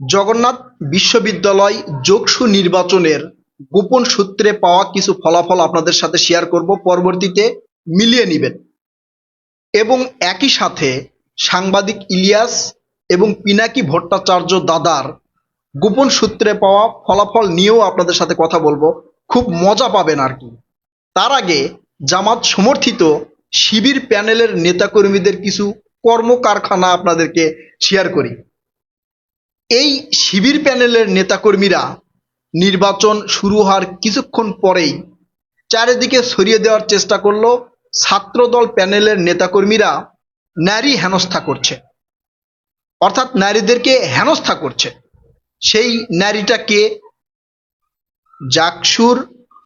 জগন্নাথ বিশ্ববিদ্যালয় যোগসু নির্বাচনের গোপন সূত্রে পাওয়া কিছু ফলাফল আপনাদের সাথে শেয়ার করব, পরবর্তীতে মিলিয়ে নেবেন। এবং একই সাথে সাংবাদিক ইলিয়াস এবং পিনাকি ভট্টাচার্য দাদার গোপন সূত্রে পাওয়া ফলাফল নিয়েও আপনাদের সাথে কথা বলব। খুব মজা পাবেন আর কি। তার আগে জামাত সমর্থিত শিবির প্যানেলের নেতাকর্মীদের কিছু কর্মকারখানা আপনাদেরকে শেয়ার করি। এই শিবির প্যানেলের নেতাকর্মীরা নির্বাচন শুরু হওয়ার কিছুক্ষণ পরেই চারিদিকে ছড়িয়ে দেওয়ার চেষ্টা করল ছাত্রদল প্যানেলের নেতাকর্মীরা নারী হেনস্থা করছে। অর্থাৎ নারীদেরকে হেনস্থা করছে। সেই নারীটাকে জাকসুর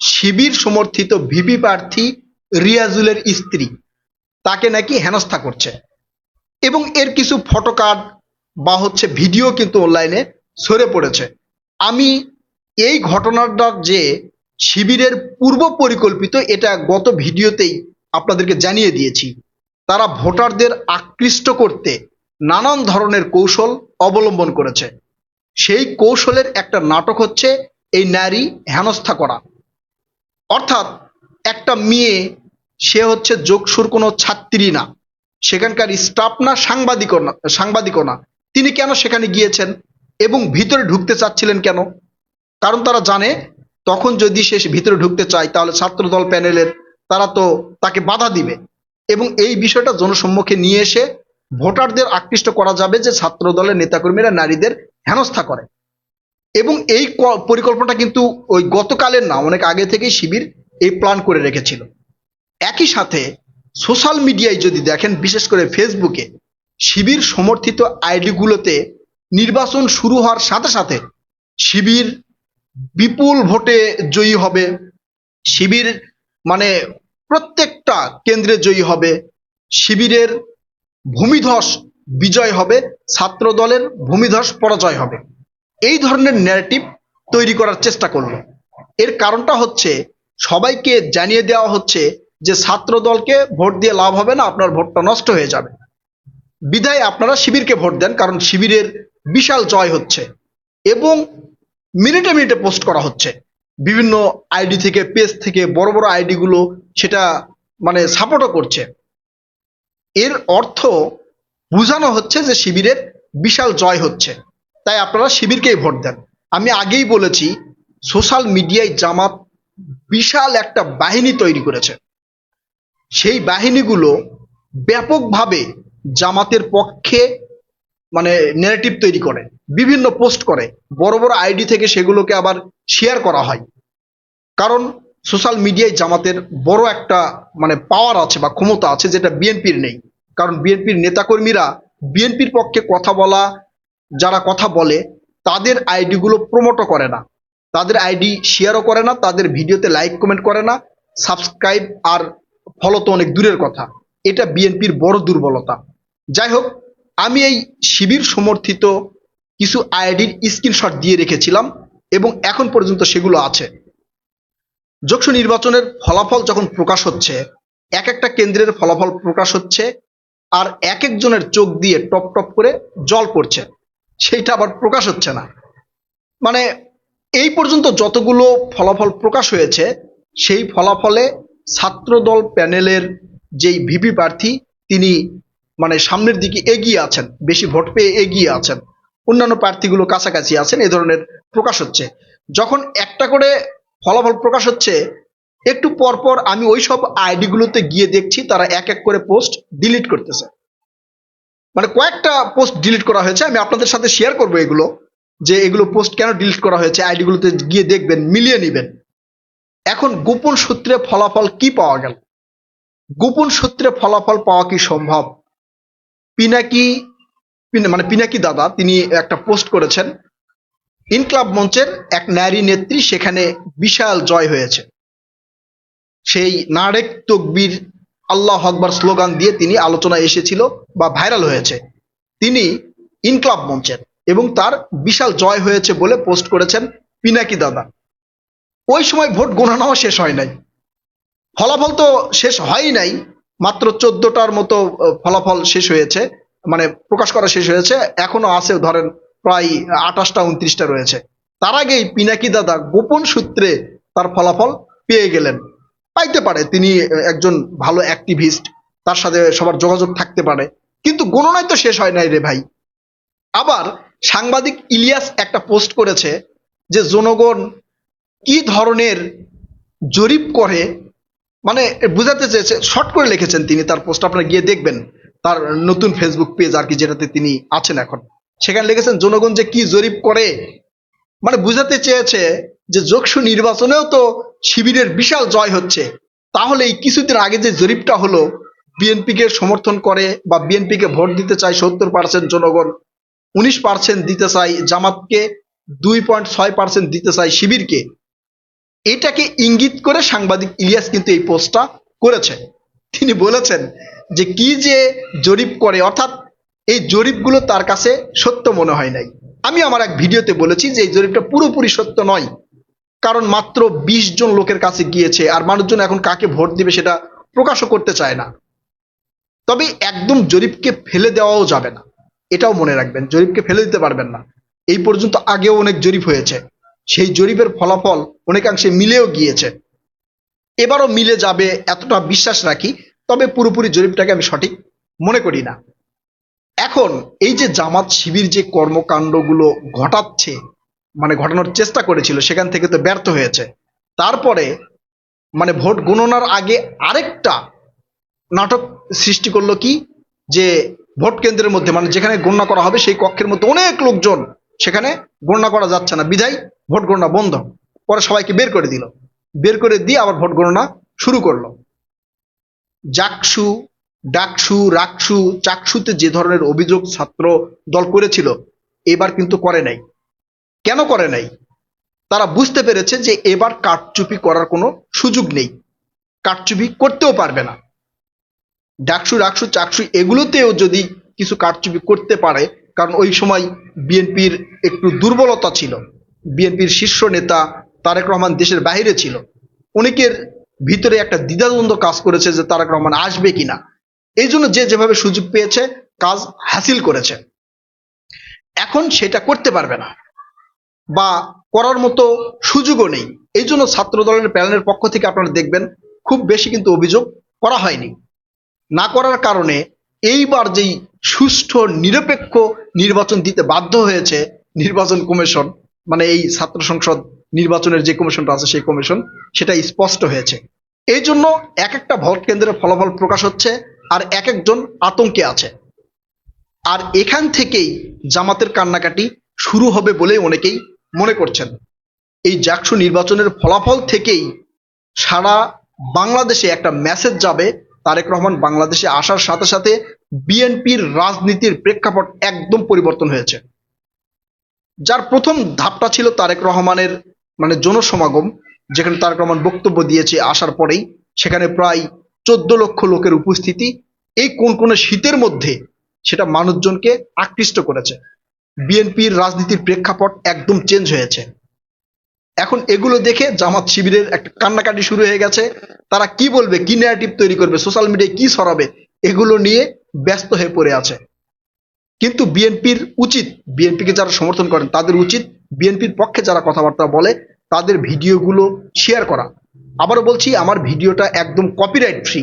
শিবির সমর্থিত ভিপি প্রার্থী রিয়াজুলের স্ত্রী, তাকে নাকি হেনস্থা করছে। এবং এর কিছু ফটোকার্ড বা হচ্ছে ভিডিও কিন্তু অনলাইনে সরে পড়েছে। আমি এই ঘটনাটা যে শিবিরের পূর্ব পরিকল্পিত এটা গত ভিডিওতেই আপনাদেরকে জানিয়ে দিয়েছি। তারা ভোটারদের আকৃষ্ট করতে নানান ধরনের কৌশল অবলম্বন করেছে। সেই কৌশলের একটা নাটক হচ্ছে এই নারী হেনস্থা করা। অর্থাৎ একটা মেয়ে, সে হচ্ছে যোগসুর কোনো ছাত্রী না। সেখানকার স্টাফ না সাংবাদিকও না সাংবাদিকও না। তিনি কেন সেখানে গিয়েছেন এবং ভিতরে ঢুকতে চাচ্ছিলেন কেন? কারণ তারা জানে, তখন যদি সে ভিতরে ঢুকতে চায়, তাহলে ছাত্রদল প্যানেলের তারা তো তাকে বাধা দিবে। এবং এই বিষয়টা জনসম্মুখে নিয়ে এসে ভোটারদের আকৃষ্ট করা যাবে যে ছাত্র দলের নেতাকর্মীরা নারীদের হেনস্থা করে। এবং এই পরিকল্পনাটা কিন্তু ওই গতকালের না, অনেক আগে থেকেই শিবির এই প্ল্যান করে রেখেছিল। একই সাথে সোশ্যাল মিডিয়ায় যদি দেখেন, বিশেষ করে ফেসবুকে শিবির সমর্থিত আইডিগুলোতে নির্বাচন শুরু হওয়ার সাথে সাথে শিবির বিপুল ভোটে জয়ী হবে। শিবির মানে প্রত্যেকটা কেন্দ্রে জয়ী হবে। শিবিরের ভূমিধস বিজয় হবে ছাত্র দলের ভূমিধস পরাজয় হবে। এই ধরনের ন্যারেটিভ তৈরি করার চেষ্টা করল। এর কারণটা হচ্ছে সবাইকে জানিয়ে দেওয়া হচ্ছে যে ছাত্র দলকে ভোট দিয়ে লাভ হবে না, আপনার ভোটটা নষ্ট হয়ে যাবে। বিধায় আপনারা শিবিরকে ভোট দেন, কারণ শিবিরের বিশাল জয় হচ্ছে এবং মিনিটে মিনিটে পোস্ট করা হচ্ছে। বিভিন্ন আইডি থেকে, পেজ থেকে বড় বড় আইডি গুলো সেটা মানে সাপোর্টও করছে। এর অর্থ বোঝানো হচ্ছে যে শিবিরের বিশাল জয় হচ্ছে। তাই আপনারা শিবিরকেই ভোট দেন। আমি আগেই বলেছি, সোশ্যাল মিডিয়ায় জামাত বিশাল একটা বাহিনী তৈরি করেছে। সেই বাহিনীগুলো ব্যাপকভাবে জামাতের পক্ষে মানে নেগেটিভ তৈরি করে, বিভিন্ন পোস্ট করে, বড় বড় আইডি থেকে সেগুলোকে আবার শেয়ার করা হয়। কারণ সোশ্যাল মিডিয়ায় জামাতের বড় একটা মানে পাওয়ার আছে বা ক্ষমতা আছে যেটা বিএনপির নেই। কারণ বিএনপির নেতাকর্মীরা বিএনপির পক্ষে কথা বলা, যারা কথা বলে, তাদের আইডিগুলো প্রমোটও করে না। তাদের আইডি শেয়ারও করে না, তাদের ভিডিওতে লাইক কমেন্ট করে না। সাবস্ক্রাইব আর ফলো তো অনেক দূরের কথা। এটা বিএনপির বড় দুর্বলতা। যাই হোক আমি এই শিবির সমর্থিত কিছু আইডির স্ক্রিনশট দিয়ে রেখেছিলাম এবং এখন পর্যন্ত সেগুলো আছে। যোগসু নির্বাচনের ফলাফল যখন প্রকাশ হচ্ছে, এক একটা কেন্দ্রের ফলাফল প্রকাশ হচ্ছে আর এক একজনের চোখ দিয়ে টপ টপ করে জল পড়ছে। সেইটা আবার প্রকাশ হচ্ছে না। মানে এই পর্যন্ত যতগুলো ফলাফল প্রকাশ হয়েছে, সেই ফলাফলে ছাত্রদল প্যানেলের যেই ভিপি প্রার্থী, তিনি মানে সামনের দিকে এগিয়ে আছেন, বেশি ভোট পেয়ে এগিয়ে আছেন। অন্যান্য প্রার্থীগুলো কাছাকাছি আছেন এই ধরনের প্রকাশ হচ্ছে। যখন একটা করে ফলাফল প্রকাশ হচ্ছে, একটু পর পর আমি ওই সব আইডিগুলোতে গিয়ে দেখছি, তারা এক এক করে পোস্ট ডিলিট করতেছে। মানে কয়েকটা পোস্ট ডিলিট করা হয়েছে, আমি আপনাদের সাথে শেয়ার করব এগুলো, যে এগুলো পোস্ট কেন ডিলিট করা হয়েছে, আইডিগুলোতে গিয়ে দেখবেন, মিলিয়ে নেবেন। এখন গোপন সূত্রে ফলাফল কি পাওয়া গেল? গোপন সূত্রে ফলাফল পাওয়া কি সম্ভব? পিনাকি, পিন- মানে পিনাকি দাদা, তিনি একটা পোস্ট করেছেন। ইনক্লাব মঞ্চের এক নারী নেত্রী সেখানে বিশাল জয় হয়েছে। সেই নারেক তকবীর, আল্লাহ আকবর স্লোগান দিয়ে তিনি আলোচনায় এসেছিল বা ভাইরাল হয়েছে। তিনি ইনক্লাব মঞ্চের এবং তার বিশাল জয় হয়েছে বলে পোস্ট করেছেন পিনাকি দাদা। ওই সময় ভোট গোনানো শেষ হয় নাই। ফলাফল তো শেষ হয়ই নাই। মাত্র চোদ্দটার মতো ফলাফল শেষ হয়েছে মানে প্রকাশ করা শেষ হয়েছে, এখনও আছে, ধরেন প্রায় আঠাশটা, উনত্রিশটা রয়েছে। তার আগেই পিনাকি দাদা গোপন সূত্রে তার ফলাফল পেয়ে গেলেন। পাইতে পারে, তিনি একজন ভালো অ্যাক্টিভিস্ট তার সাথে সবার যোগাযোগ থাকতে পারে, কিন্তু গণনায় তো শেষ হয় নাই রে ভাই। আবার সাংবাদিক ইলিয়াস একটা পোস্ট করেছে যে, জনগণ কি ধরনের জরিপ করে মানে বুঝাতে চেয়েছে শর্ট করে লিখেছেন তিনি তার পোস্ট আপনারা গিয়ে দেখবেন তার নতুন ফেসবুক পেজ আর কি যেটাতে তিনি আছেন এখন। সেখানে লিখেছেন, জনগণ যে কি জরিপ করে? মানে বুঝাতে চেয়েছে যে যোগসু নির্বাচনেও তো শিবিরের বিশাল জয় হচ্ছে। তাহলে এই কিছুদিন আগে যে জরিপটা হলো, বিএনপিকে সমর্থন করে বা বিএনপিকে ভোট দিতে চায় সত্তর পার্সেন্ট জনগণ, উনিশ পার্সেন্ট দিতে চাই জামাতকে, দুই পয়েন্ট ছয় পার্সেন্ট দিতে চাই শিবিরকে। এটাকে ইঙ্গিত করে সাংবাদিক ইলিয়াস কিন্তু এই পোস্টটা করেছে। তিনি বলেছেন যে কি যে জরিপ করে, অর্থাৎ এই জরিপগুলো তার কাছে সত্য মনে হয় নাই। আমি আমার এক ভিডিওতে বলেছি যে এই জরিপটা পুরোপুরি সত্য নয়। কারণ মাত্র বিশ জন লোকের কাছে গিয়েছে আর মানুষজন এখন কাকে ভোট দিবে সেটা প্রকাশও করতে চায় না। তবে একদম জরিপকে ফেলে দেওয়াও যাবে না। এটাও মনে রাখবেন, জরিপকে ফেলে দিতে পারবেন না। এই পর্যন্ত আগেও অনেক জরিপ হয়েছে। সেই জরিপের ফলাফল অনেকাংশে মিলেও গিয়েছে। এবারও মিলে যাবে এতটা বিশ্বাস রাখি তবে পুরোপুরি জরিপটাকে আমি সঠিক মনে করি না। এখন এই যে জামাত শিবির যে কর্মকাণ্ডগুলো ঘটাচ্ছে মানে ঘটানোর চেষ্টা করেছিল, সেখান থেকে তো ব্যর্থ হয়েছে। তারপরে মানে ভোট গণনার আগে আরেকটা নাটক সৃষ্টি করল কি? যে ভোট কেন্দ্রের মধ্যে মানে যেখানে গণনা করা হবে, সেই কক্ষের মধ্যে অনেক লোকজন সেখানে গণনা করা যাচ্ছে না। বিধায় ভোট গণনা বন্ধ। পরে সবাইকে বের করে দিল। বের করে দিয়ে আবার ভোট গণনা শুরু করল। জাকসু, ডাকসু, রাকসু, চাকসুতে যে ধরনের অভিযোগ ছাত্র দল করেছিল, এবার কিন্তু করে নাই। কেন করে নাই? তারা বুঝতে পেরেছে যে এবার কারচুপি করার কোনো সুযোগ নেই। কারচুপি করতেও পারবে না। ডাকসু, রাকসু, চাকসু, এগুলোতেও যদি কিছু কারচুপি করতে পারে কারণ ওই সময় বিএনপির একটু দুর্বলতা ছিল। বিএনপির শীর্ষ নেতা তারেক রহমান দেশের বাইরে ছিল। অনেকের ভিতরে একটা দ্বিধাদ্বন্দ্ব কাজ করেছে যে তারেক রহমান আসবে কিনা। এই জন্য যে যেভাবে সুযোগ পেয়েছে, কাজ হাসিল করেছে। এখন সেটা করতে পারবে না বা করার মতো সুযোগও নেই। এই জন্য ছাত্র দলের প্যানেলের পক্ষ থেকে আপনারা দেখবেন, খুব বেশি কিন্তু অভিযোগ করা হয়নি। না করার কারণে এইবার যেই সুষ্ঠু, নিরপেক্ষ নির্বাচন দিতে বাধ্য হয়েছে নির্বাচন কমিশন মানে এই ছাত্র সংসদ নির্বাচনের যে কমিশনটা আছে সেই কমিশন, সেটা স্পষ্ট হয়েছে। এই জন্য এক একটা ভোট কেন্দ্রের ফলাফল প্রকাশ হচ্ছে আর এক একজন আতঙ্কে আছে। আর এখান থেকেই জামাতের কান্নাকাটি শুরু হবে বলে অনেকেই মনে করছেন। এই জাকসু নির্বাচনের ফলাফল থেকেই সারা বাংলাদেশে একটা মেসেজ যাবে তারেক রহমান বাংলাদেশে আসার সাথে সাথে বিএনপির রাজনীতির প্রেক্ষাপট একদম পরিবর্তন হয়েছে। যার প্রথম ধাপটা ছিল তারেক রহমানের মানে জনসমাগম, যেখানে তারেক রহমান বক্তব্য দিয়েছে আসার পরেই। সেখানে প্রায় চোদ্দ লক্ষ লোকের উপস্থিতি। এই কোন কোন শীতের মধ্যে সেটা মানুষজনকে আকৃষ্ট করেছে। বিএনপির রাজনীতির প্রেক্ষাপট একদম চেঞ্জ হয়েছে। এখন এগুলো দেখে জামাত শিবিরের একটা কান্নাকাটি শুরু হয়ে গেছে। তারা কি বলবে, কি ন্যারেটিভ তৈরি করবে সোশ্যাল মিডিয়ায় কি ছড়াবে, এগুলো নিয়ে ব্যস্ত হয়ে পড়ে আছে। কিন্তু বিএনপির উচিত, বিএনপিকে যারা সমর্থন করেন তাদের উচিত বিএনপির পক্ষে যারা কথাবার্তা বলে তাদের ভিডিওগুলো শেয়ার করা। আবারও বলছি, আমার ভিডিওটা একদম কপিরাইট ফ্রি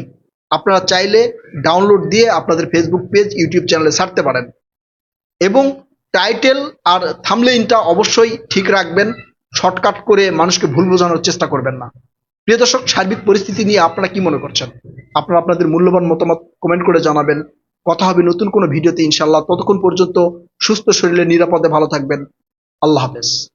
আপনারা চাইলে ডাউনলোড দিয়ে আপনাদের ফেসবুক পেজ ইউটিউব চ্যানেলে ছাড়তে পারেন। এবং টাইটেল আর থামলেইনটা অবশ্যই ঠিক রাখবেন। শর্টকাট করে মানুষকে ভুল বোঝানোর চেষ্টা করবেন না। প্রিয় দর্শক, সার্বিক পরিস্থিতি নিয়ে আপনারা কি মনে করছেন? আপনারা আপনাদের মূল্যবান মতামত কমেন্ট করে জানাবেন। কথা হবে নতুন কোনো ভিডিওতে ইনশাল্লাহ ততক্ষণ পর্যন্ত সুস্থ শরীরে, নিরাপদে ভালো থাকবেন। আল্লাহ হাফেজ।